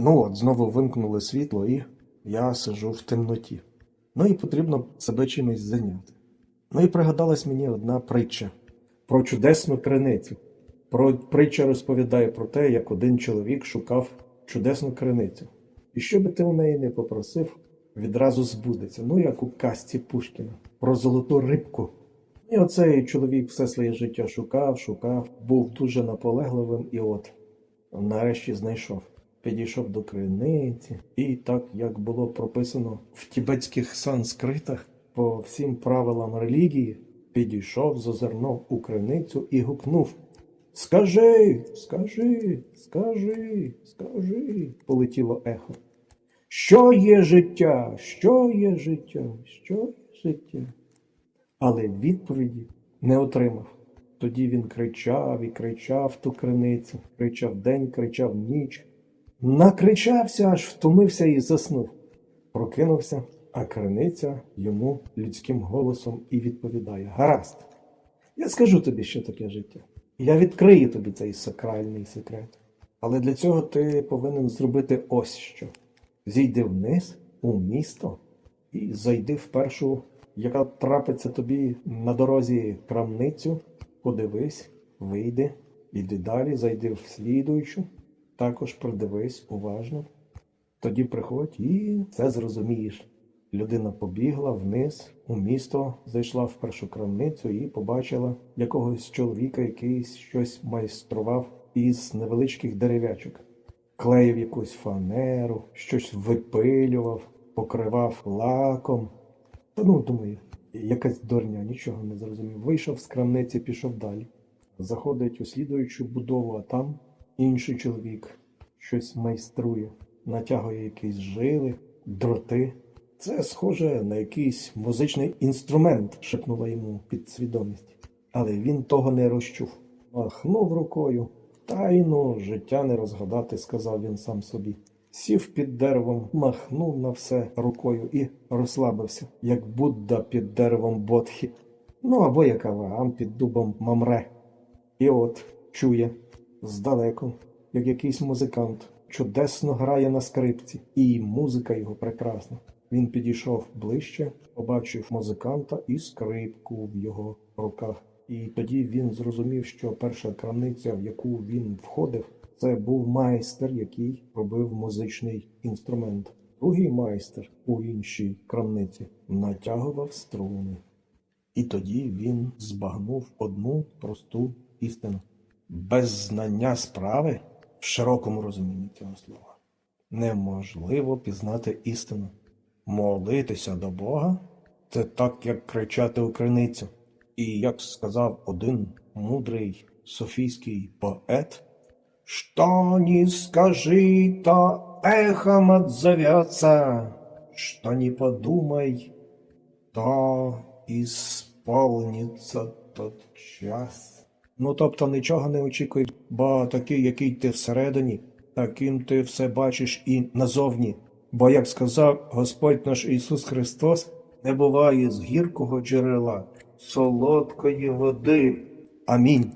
Ну от, знову вимкнули світло, і я сижу в темноті. Ну і потрібно себе чимось зайняти. Ну і пригадалась мені одна притча про чудесну криницю. Про притча розповідає про те, як один чоловік шукав чудесну криницю. І що би ти у неї не попросив, відразу збудеться. Ну, як у казці Пушкіна про золоту рибку. І оцей чоловік все своє життя шукав, шукав, був дуже наполегливим і от нарешті знайшов. Підійшов до криниці, і так, як було прописано в тібетських санскритах, по всім правилам релігії, підійшов, зазирнув у криницю і гукнув Скажи, скажи, скажи, скажи, полетіло ехо. Що є життя? Що є життя? Що є життя? Але відповіді не отримав. Тоді він кричав і кричав ту криницю, кричав день, кричав ніч. Накричався, аж втомився і заснув. Прокинувся, а криниця йому людським голосом і відповідає: Гаразд, я скажу тобі, що таке життя. Я відкрию тобі цей сакральний секрет. Але для цього ти повинен зробити ось що: зійди вниз у місто і зайди в першу, яка трапиться тобі на дорозі крамницю, подивись, вийди, іди далі, зайди в слідуючу, також придивись уважно. Тоді приходь і все зрозумієш. Людина побігла вниз у місто, зайшла в першу крамницю і побачила якогось чоловіка, який щось майстрував із невеличких дерев'ячок. Клеїв якусь фанеру, щось випилював, покривав лаком. Та ну, думаю, якась дурня, нічого не зрозумів. Вийшов з крамниці, пішов далі. Заходить у слідуючу будову, а там інший чоловік щось майструє, натягує якісь жили, дроти. Це схоже на якийсь музичний інструмент, шепнула йому підсвідомість. Але він того не розчув. Махнув рукою. Тайну життя не розгадати, сказав він сам собі. Сів під деревом, махнув на все рукою і розслабився, як Будда під деревом Бодхі. Ну або як Авраам під дубом Мамре. І от чує здалеку, як якийсь музикант чудесно грає на скрипці, і музика його прекрасна. Він підійшов ближче, побачив музиканта і скрипку в його руках. І тоді він зрозумів, що перша крамниця, в яку він входив, це був майстер, який робив музичний інструмент. Другий майстер у іншій крамниці натягував струни. І тоді він збагнув одну просту істину. Без знання справи, в широкому розумінні цього слова, неможливо пізнати істину. Молитися до Бога це так, як кричати у. І як сказав один мудрий софійський поет, «Что ни скажи, то эхом отзовется, что не подумай, то исполнится тот час. Ну, тобто нічого не очікуй, бо такий, який ти всередині, таким ти все бачиш і назовні. Бо, як сказав Господь наш Ісус Христос, не буває з гіркого джерела, солодкої води. Амінь.